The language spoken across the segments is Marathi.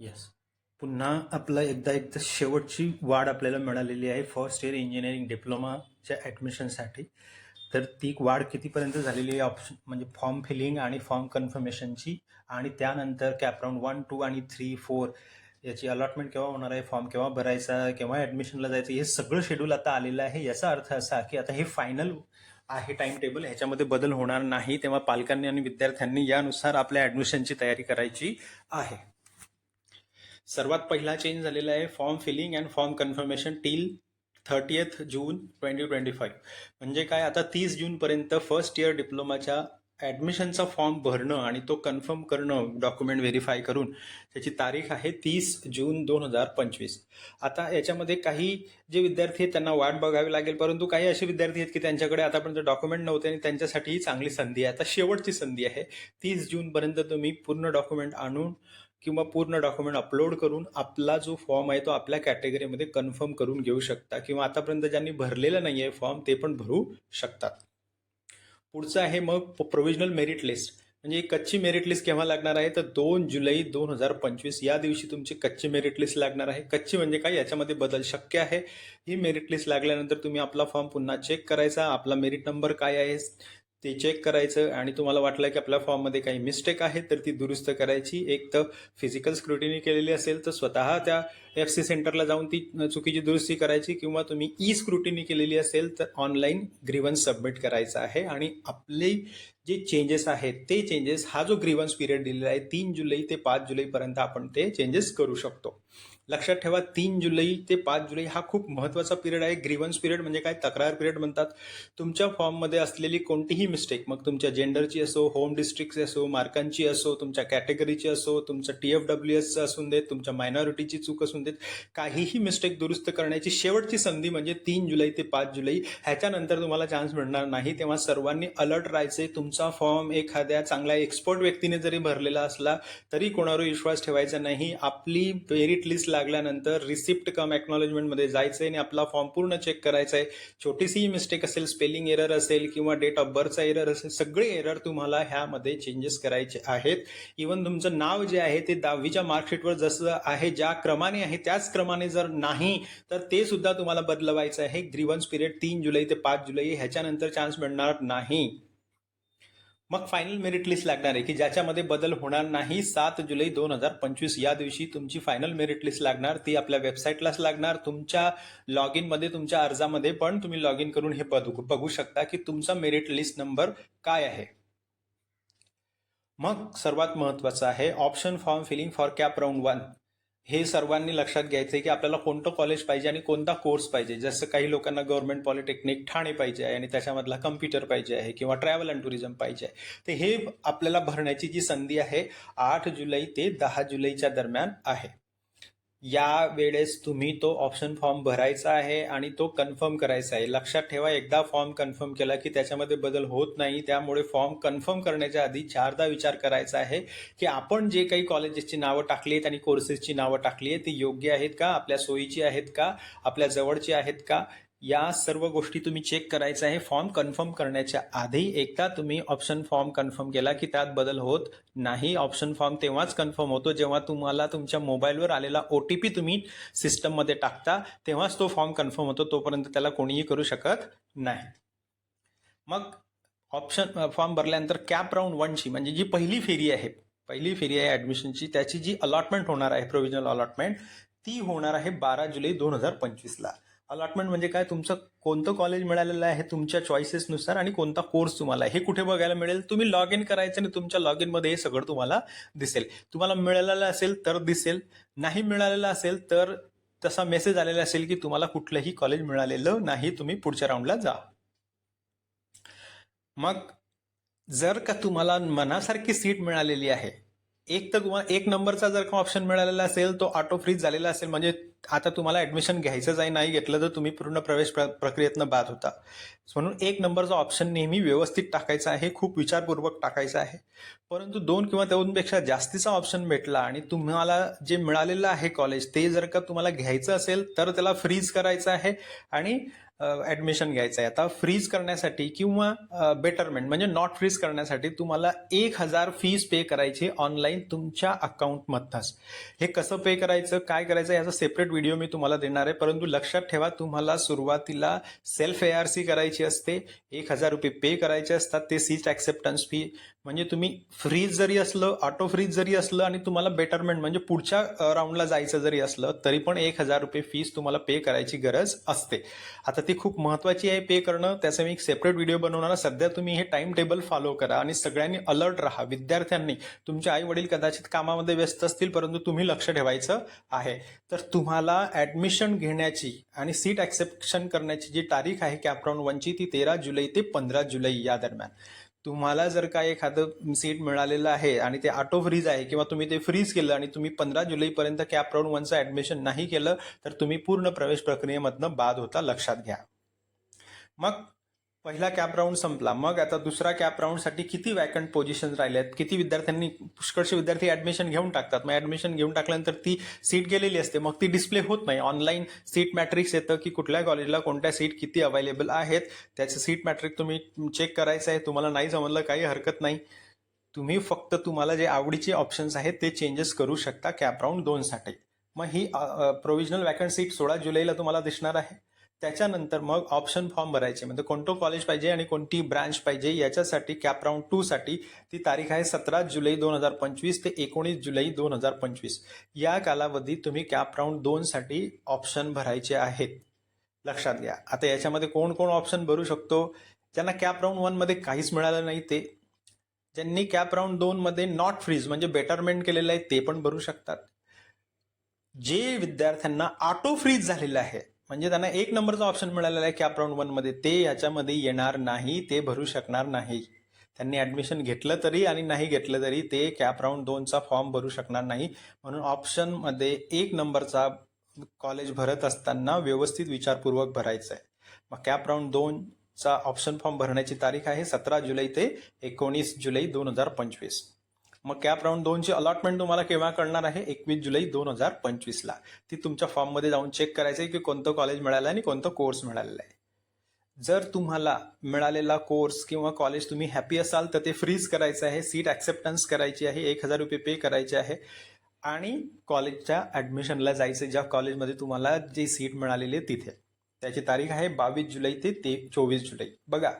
येस पुन्हा आपला एकदा एकदा शेवटची वाढ आपल्याला मिळालेली आहे. फर्स्ट इयर इंजिनिअरिंग डिप्लोमाच्या ॲडमिशनसाठी तर ती वाढ कितीपर्यंत झालेली आहे? ऑप्शन म्हणजे फॉर्म फिलिंग आणि फॉर्म कन्फर्मेशनची आणि त्यानंतर कॅपराऊंड वन टू आणि थ्री फोर याची अलॉटमेंट केव्हा होणार आहे? फॉर्म केव्हा भरायचा? केव्हा ॲडमिशनला जायचं? हे सगळं शेड्यूल आता आलेलं आहे. याचा अर्थ असा की आता हे फायनल आहे टाइम टेबल ह्याच्यामध्ये बदल होणार नाही. तेव्हा पालकांनी आणि विद्यार्थ्यांनी यानुसार आपल्या ॲडमिशनची तयारी करायची आहे. सर्वात पहिला चेंज झालेला आहे form filling and form confirmation till thirtieth June twenty twenty five म्हणजे काय? आता तीस जूनपर्यंत फर्स्ट इयर डिप्लोमाच्या ॲडमिशनचा फॉर्म भरणं आणि तो कन्फर्म करणं डॉक्युमेंट व्हेरीफाय करून त्याची तारीख आहे तीस जून दोन हजार पंचवीस. आता याच्यामध्ये काही जे विद्यार्थी आहेत त्यांना वाट बघावी लागेल परंतु काही असे विद्यार्थी आहेत की त्यांच्याकडे आतापर्यंत डॉक्युमेंट नव्हते आणि त्यांच्यासाठी ही चांगली संधी आहे. आता शेवटची संधी आहे. तीस जूनपर्यंत तुम्ही पूर्ण डॉक्युमेंट आणून किंवा पूर्ण डॉक्युमेंट अपलोड करून आपला जो फॉर्म आहे तो आपल्या कॅटेगरीमध्ये कन्फर्म करून घेऊ शकता किंवा आतापर्यंत ज्यांनी भरलेला नाही आहे फॉर्म ते पण भरू शकतात. पुढचं आहे मग प्रोव्हिजनल मेरिट लिस्ट म्हणजे कच्ची मेरिट लिस्ट केव्हा लागणार आहे? तर दोन जुलै दोन हजार पंचवीस या दिवशी तुमची कच्ची मेरिट लिस्ट लागणार आहे. कच्ची म्हणजे काय? याच्यामध्ये बदल शक्य आहे. ही मेरिट लिस्ट लागल्यानंतर तुम्ही आपला फॉर्म पुन्हा चेक करायचा. आपला मेरिट नंबर काय आहे? ते चेक करायचं आणि तुम्हाला वाटलं की आपल्या फॉर्ममध्ये काही मिस्टेक आहे तर ती दुरुस्त करायची. एक तर फिजिकल स्क्रुटिनी केलेली असेल तर स्वतः त्या एफ सी सेंटरला जाऊन ती चुकीची दुरुस्ती करायची किंवा तुम्ही ई स्क्रुटिनी केलेली असेल तर ऑनलाईन ग्रीवन्स सबमिट करायचा आहे. आणि आपले जे चेंजेस आहेत ते चेंजेस हा जो ग्रीवन्स पिरियड दिलेला आहे तीन जुलै ते पाच जुलैपर्यंत आपण ते चेंजेस करू शकतो. लक्षात ठेवा तीन जुलै ते पाच जुलै हा खूप महत्त्वाचा पिरियड आहे. ग्रीवन्स पिरियड म्हणजे काय? तक्रार पिरियड म्हणतात. तुमच्या फॉर्ममध्ये असलेली कोणतीही मिस्टेक मग तुमच्या जेंडरची असो होम डिस्ट्रिक्टची असो मार्कांची असो तुमच्या कॅटेगरीची असो तुमचं टी एफ डब्ल्यू एसचं असून देत तुमच्या मायनॉरिटीची चूक असून देत काहीही मिस्टेक दुरुस्त करण्याची शेवटची संधी म्हणजे तीन जुलै ते पाच जुलै ह्याच्यानंतर तुम्हाला चान्स मिळणार नाही. तेव्हा सर्वांनी अलर्ट राहायचे तुमचा फॉर्म एखाद्या चांगल्या एक्सपर्ट व्यक्तीने जरी भरलेला असला तरी कोणावर विश्वास ठेवायचा नाही. आपली मेरिट लिस्ट लागल्यानंतर रिसिप्ट कममध्ये जायचं आहे आणि आपला फॉर्म पूर्ण चेक करायचा आहे छोटीशी मिस्टेक असेल स्पेलिंग एरर असेल किंवा डेट ऑफ बर्थचा एरर असेल सगळे एरर तुम्हाला ह्यामध्ये चेंजेस करायचे आहेत. इवन तुमचं नाव जे आहे ते दहावीच्या मार्कशीटवर जसं आहे ज्या क्रमाने आहे त्याच क्रमाने जर नाही तर ते सुद्धा तुम्हाला बदलवायचं आहे. ग्रीवन्स पिरियड तीन जुलै ते पाच जुलै ह्याच्यानंतर चान्स मिळणार नाही. मग फायनल मेरिट लिस्ट लागणार आहे की ज्याच्यामध्ये बदल होणार नाही सात जुलै दोन हजार पंचवीस. या दिवशी तुमची फायनल मेरिट लिस्ट लागणार. ती आपल्या वेबसाईटलाच लागणार. तुमच्या लॉगमध्ये तुमच्या अर्जामध्ये पण तुम्ही लॉग इन करून हे बघू बघू शकता की तुमचा मेरिट लिस्ट नंबर काय आहे. मग सर्वात महत्वाचं आहे option form filling for CAP round one हे सर्वांनी लक्षात घ्यायचं आहे की आपल्याला कोणतं कॉलेज पाहिजे आणि कोणता कोर्स पाहिजे. जसं काही लोकांना गव्हर्नमेंट पॉलिटेक्निक ठाणे पाहिजे आहे आणि त्याच्यामधला कम्प्युटर पाहिजे आहे किंवा ट्रॅव्हल अँड टुरिझम पाहिजे आहे. तर हे आपल्याला भरण्याची जी संधी आहे आठ जुलै ते दहा जुलैच्या दरम्यान आहे. या वेळेस तुम्ही तो ऑप्शन फॉर्म भरायचा आहे आणि तो कन्फर्म करायचा आहे. लक्षात ठेवा एकदा फॉर्म कन्फर्म केला की त्याच्यामध्ये बदल होत नाही. त्यामुळे फॉर्म कन्फर्म करण्याच्या आधी चारदा विचार करायचा आहे की आपण जे काही कॉलेजेसची नावं टाकली आहेत आणि कोर्सेसची नावं टाकली आहेत ती योग्य आहेत का? आपल्या सोयीची आहेत का? आपल्या जवळची आहेत का? या सर्व गोष्टी तुम्ही चेक करायचं आहे. फॉर्म कन्फर्म करण्याच्या आधी एकदा तुम्ही ऑप्शन फॉर्म कन्फर्म केला की त्यात बदल होत नाही. ऑप्शन फॉर्म तेव्हाच कन्फर्म होतो. जेव्हा तुम्हाला तुमच्या मोबाईलवर आलेला ओ टी पी तुम्ही सिस्टममध्ये टाकता तेव्हाच तो फॉर्म कन्फर्म होतो. तोपर्यंत त्याला कोणीही करू शकत नाही. मग ऑप्शन फॉर्म भरल्यानंतर कॅप राऊंड वनची म्हणजे जी पहिली फेरी आहे पहिली फेरी आहे ॲडमिशनची त्याची जी अलॉटमेंट होणार आहे प्रोव्हिजनल अलॉटमेंट ती होणार आहे बारा जुलै दोन हजार पंचवीसला. अलॉटमेंट म्हणजे काय? तुमचं कोणतं कॉलेज मिळालेलं आहे तुमच्या चॉईसेसनुसार आणि कोणता कोर्स तुम्हाला हे कुठे बघायला मिळेल? तुम्ही लॉग इन करायचं आणि तुमच्या लॉग इनमध्ये हे सगळं तुम्हाला दिसेल. तुम्हाला मिळालेलं असेल तर दिसेल. नाही मिळालेलं असेल तर तसा मेसेज आलेला असेल की तुम्हाला कुठलंही कॉलेज मिळालेलं नाही तुम्ही पुढच्या राऊंडला जा. मग जर का तुम्हाला मनासारखी सीट मिळालेली आहे एक तर तुम्हाला एक नंबरचा जर का ऑप्शन मिळालेला असेल तो ऑटो फ्रीज झालेला असेल म्हणजे आता तुम्हाला ऍडमिशन घ्यायचं आहे नाही घेतलं तर तुम्ही पूर्ण प्रवेश प्र- प्रक्रियेतनं बाद होता. म्हणून एक नंबरचा ऑप्शन नेहमी व्यवस्थित टाकायचा आहे खूप विचारपूर्वक टाकायचा आहे. परंतु दोन किंवा दोनपेक्षा जास्तीचा ऑप्शन भेटला आणि तुम्हाला जे मिळालेलं आहे कॉलेज ते जर का तुम्हाला घ्यायचं असेल तर त्याला फ्रीज करायचं आहे. आणि ॲडमिशन घ्यायचं आहे. आता फ्रीज करण्यासाठी किंवा बेटरमेंट म्हणजे नॉट फ्रीज करण्यासाठी तुम्हाला एक हजार फीज पे करायची ऑनलाईन तुमच्या अकाउंटमधनंच हे कसं पे करायचं काय करायचं याचा सेपरेट व्हिडिओ मी तुम्हाला देणार आहे. परंतु लक्षात ठेवा तुम्हाला सुरुवातीला सेल्फ ए आर सी करायची असते. एक हजार रुपये पे करायचे असतात. ते सीट ॲक्सेप्टन्स फी म्हणजे तुम्ही फ्रीज जरी असलं ऑटो फ्रीज जरी असलं आणि तुम्हाला बेटरमेंट म्हणजे पुढच्या राऊंडला जायचं जरी असलं तरी पण एक हजार रुपये फीस तुम्हाला पे करायची गरज असते. आता ती खूप महत्वाची आहे पे करणं. त्याचं मी एक सेपरेट व्हिडिओ बनवणार सध्या तुम्ही हे टाइम टेबल फॉलो करा आणि सगळ्यांनी अलर्ट राहा. विद्यार्थ्यांनी तुमचे आई वडील कदाचित कामामध्ये व्यस्त असतील परंतु तुम्ही लक्ष ठेवायचं आहे. तर तुम्हाला ऍडमिशन घेण्याची आणि सीट ॲक्सेप्शन करण्याची जी तारीख आहे कॅपराऊंड वनची ती तेरा जुलै ते पंधरा जुलै या दरम्यान. तुम्हाला जर का एखादं सीट मिळालेलं आहे आणि ते ऑटो फ्रीज आहे किंवा तुम्ही ते फ्रीज केलं आणि तुम्ही पंधरा जुलैपर्यंत कॅप राऊंड वनचं ॲडमिशन नाही केलं तर तुम्ही पूर्ण प्रवेश प्रक्रियेमधनं बाद होता लक्षात घ्या. मग पहिला कॅप राऊंड संपला. मग आता दुसरा कॅप राऊंडसाठी किती वॅकंट पोझिशन राहिले आहेत? किती विद्यार्थ्यांनी पुष्कळशी विद्यार्थी ऍडमिशन घेऊन टाकतात? मग ऍडमिशन घेऊन टाकल्यानंतर ती सीट गेलेली असते. मग ती डिस्प्ले होत नाही. ऑनलाईन सीट मॅट्रिक्स येतं की कुठल्या कॉलेजला कोणत्या सीट किती अवेलेबल आहेत? त्याचं सीट मॅट्रिक तुम्ही चेक करायचं आहे. तुम्हाला नाही समजलं काही हरकत नाही. तुम्ही फक्त तुम्हाला जे आवडीचे ऑप्शन्स आहेत ते चेंजेस करू शकता. कॅप राऊंड दोनसाठी मग ही प्रोव्हिजनल वॅकंट सीट सोळा जुलैला तुम्हाला दिसणार आहे. त्याच्यानंतर मग ऑप्शन फॉर्म भरायचे. म्हणजे कोणतं कॉलेज पाहिजे आणि कोणती ब्रांच पाहिजे याच्यासाठी कॅप राऊंड टू साठी ती तारीख आहे सतरा जुलै दोन हजार पंचवीस ते एकोणीस जुलै दोन हजार पंचवीस. या कालावधीत तुम्ही कॅप राऊंड दोन साठी ऑप्शन भरायचे आहेत. लक्षात घ्या. आता याच्यामध्ये कोण कोण ऑप्शन भरू शकतो? ज्यांना कॅप राऊंड वनमध्ये काहीच मिळालं नाही ते. ज्यांनी कॅप राऊंड दोन मध्ये नॉट फ्रीज म्हणजे बेटरमेंट केलेलं आहे ते पण भरू शकतात. जे विद्यार्थ्यांना ऑटो फ्रीज झालेलं आहे म्हणजे त्यांना एक नंबरचा ऑप्शन मिळालेला आहे कॅप राऊंड वनमध्ये ते याच्यामध्ये येणार नाही ते भरू शकणार नाही. त्यांनी ऍडमिशन घेतलं तरी आणि नाही घेतलं तरी ते कॅप राऊंड दोनचा फॉर्म भरू शकणार नाही. म्हणून ऑप्शनमध्ये एक नंबरचा कॉलेज भरत असताना व्यवस्थित विचारपूर्वक भरायचं आहे मग कॅप राऊंड दोनचा ऑप्शन फॉर्म भरण्याची तारीख आहे सतरा जुलै ते एकोणीस जुलै दोन हजार पंचवीस. मग कॅप राऊंड दोनची अलॉटमेंट तुम्हाला केव्हा कळणार आहे? एकवीस जुलै दोन हजार पंचवीसला. ती तुमच्या फॉर्ममध्ये जाऊन चेक करायचं आहे की कोणतं कॉलेज मिळालं आहे आणि कोणतं कोर्स मिळालेला आहे. जर तुम्हाला मिळालेला कोर्स किंवा कॉलेज तुम्ही हॅपी असाल तर ते फ्रीज करायचं आहे. सीट ॲक्सेप्टन्स करायची आहे. एक हजार रुपये पे करायचे आहे. आणि कॉलेजच्या ॲडमिशनला जायचं ज्या कॉलेजमध्ये तुम्हाला जी सीट मिळालेली आहे तिथे. त्याची तारीख आहे बावीस जुलै ते ते चोवीस जुलै. बघा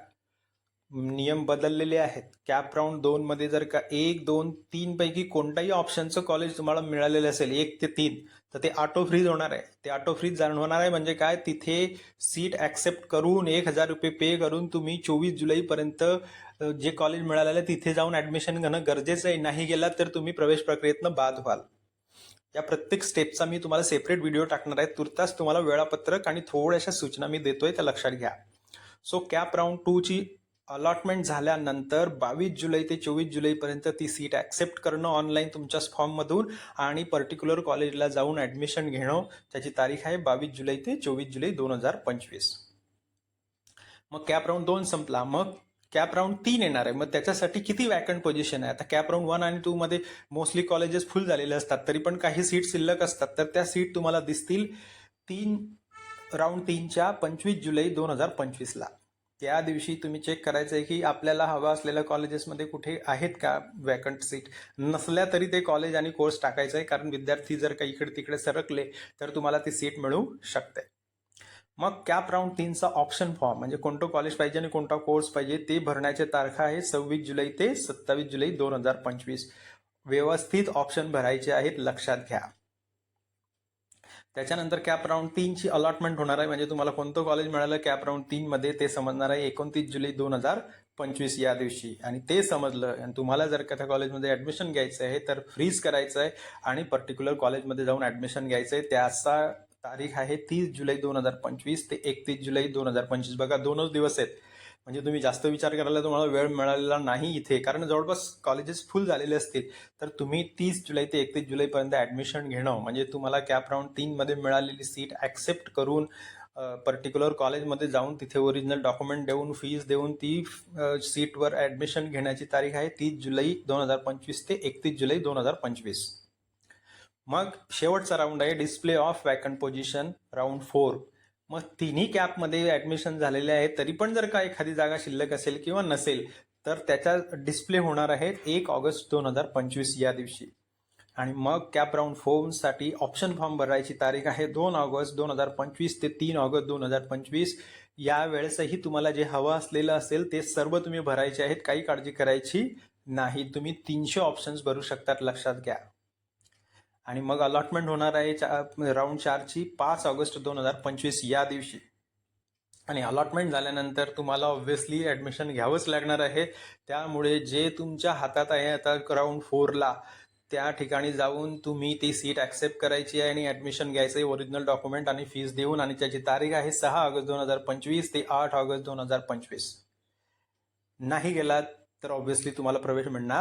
नियम बदललेले आहेत. कॅप राऊंड दोन मध्ये जर का एक दोन तीन पैकी कोणताही ऑप्शनचं कॉलेज तुम्हाला मिळालेलं असेल एक ते तीन तर ते ऑटो फ्रीज होणार आहे. ते ऑटो फ्रीज होणार आहे म्हणजे काय? तिथे सीट ऍक्सेप्ट करून एक हजार रुपये पे करून तुम्ही चोवीस जुलैपर्यंत जे कॉलेज मिळालेलं आहे तिथे जाऊन ऍडमिशन घेणं गरजेचं आहे. नाही गेलात तर तुम्ही प्रवेश प्रक्रियेतनं बाद व्हाल. या प्रत्येक स्टेपचा मी तुम्हाला सेपरेट व्हिडिओ टाकणार आहे. तुर्तास तुम्हाला वेळापत्रक आणि थोड्याशा सूचना मी देतोय त्या लक्षात घ्या. सो कॅप राऊंड टू ची अलॉटमेंट झाल्यानंतर बावीस जुलै ते चोवीस जुलैपर्यंत ती सीट ॲक्सेप्ट करणं ऑनलाईन तुमच्याच फॉर्ममधून आणि पर्टिक्युलर कॉलेजला जाऊन ॲडमिशन घेणं त्याची तारीख आहे बावीस जुलै ते चोवीस जुलै दोन हजार पंचवीस. मग कॅप राऊंड दोन संपला. मग कॅप राऊंड तीन येणार आहे. मग त्याच्यासाठी किती वॅकंट पोझिशन आहे? आता कॅप राऊंड वन आणि टू मध्ये मोस्टली कॉलेजेस फुल झालेले असतात तरी पण काही सीट शिल्लक असतात. तर त्या सीट तुम्हाला दिसतील तीन राऊंड तीनच्या पंचवीस जुलै दोन हजार पंचवीसला. त्या दिवशी तुम्ही चेक करायचं आहे की आपल्याला हवा असलेल्या कॉलेजेसमध्ये कुठे आहेत का वॅकंट सीट नसल्या तरी ते कॉलेज आणि कोर्स टाकायचं आहे कारण विद्यार्थी जर का इकडे तिकडे सरकले तर तुम्हाला ती सीट मिळू शकते. मग कॅप राऊंड तीनचा ऑप्शन फॉर्म म्हणजे कोणतं कॉलेज पाहिजे आणि कोणता कोर्स पाहिजे ते भरण्याची तारखा आहे सव्वीस जुलै ते सत्तावीस जुलै दोन हजार पंचवीस. व्यवस्थित ऑप्शन भरायचे आहेत लक्षात घ्या. त्याच्यानंतर कॅप राऊंड तीनची अलॉटमेंट होणार आहे. म्हणजे तुम्हाला कोणतं कॉलेज मिळालं कॅप राऊंड तीन मध्ये ते समजणार आहे. एकोणतीस जुलै दोन हजार पंचवीस या दिवशी. आणि ते समजलं आणि तुम्हाला जर का त्या कॉलेजमध्ये ऍडमिशन घ्यायचं आहे तर फ्रीज करायचं आहे. आणि पर्टिक्युलर कॉलेजमध्ये जाऊन ऍडमिशन घ्यायचं आहे. त्याचा तारीख आहे तीस जुलै दोन हजार पंचवीस ते एकतीस जुलै दोन हजार पंचवीस. बघा दोनच दिवस आहेत. म्हणजे तुम्ही जास्त विचार करायला तुम्हाला वेळ मिळालेला नाही इथे. कारण जवळपास कॉलेजेस फुल झालेले असतील. तर तुम्ही तीस जुलै ते एकतीस जुलैपर्यंत ऍडमिशन घेणं म्हणजे तुम्हाला कॅप राऊंड तीनमध्ये मिळालेली सीट ॲक्सेप्ट करून पर्टिक्युलर कॉलेजमध्ये जाऊन तिथे ओरिजिनल डॉक्युमेंट देऊन फीज देऊन ती सीटवर ऍडमिशन घेण्याची तारीख आहे तीस जुलै दोन हजार पंचवीस ते एकतीस जुलै दोन हजार पंचवीस. मग शेवटचा राऊंड आहे display of vacant position round four मग तिन्ही कॅपमध्ये ऍडमिशन झालेले आहेत तरी पण जर का एखादी जागा शिल्लक असेल किंवा नसेल तर त्याच्या डिस्प्ले होणार आहेत एक ऑगस्ट दोन हजार पंचवीस या दिवशी. आणि मग कॅप राऊंड फॉर्मसाठी ऑप्शन फॉर्म भरायची तारीख आहे दोन ऑगस्ट दोन हजार पंचवीस ते तीन ऑगस्ट दोन हजार पंचवीस. या वेळेसही तुम्हाला जे हवं असलेलं असेल ते सर्व तुम्ही भरायचे आहेत. काही काळजी करायची नाही. तुम्ही तीनशे ऑप्शन्स भरू शकतात लक्षात घ्या. आणि मग अलॉटमेंट होणार आहे चा- राऊंड चारची पाच ऑगस्ट दोन हजार पंचवीस या दिवशी. आणि अलॉटमेंट झाल्यानंतर तुम्हाला ऑब्व्हियसली ऍडमिशन घ्यावंच लागणार आहे. त्यामुळे जे तुमच्या हातात आहे आता राऊंड फोरला त्या ठिकाणी जाऊन तुम्ही ती सीट ऍक्सेप्ट करायची आहे आणि ऍडमिशन घ्यायचं आहे ओरिजिनल डॉक्युमेंट आणि फीस देऊन. आणि त्याची तारीख आहे सहा ऑगस्ट दोन हजार पंचवीस ते आठ ऑगस्ट दोन हजार पंचवीस. नाही गेलात तर ऑब्व्हियसली तुम्हाला प्रवेश मिळणार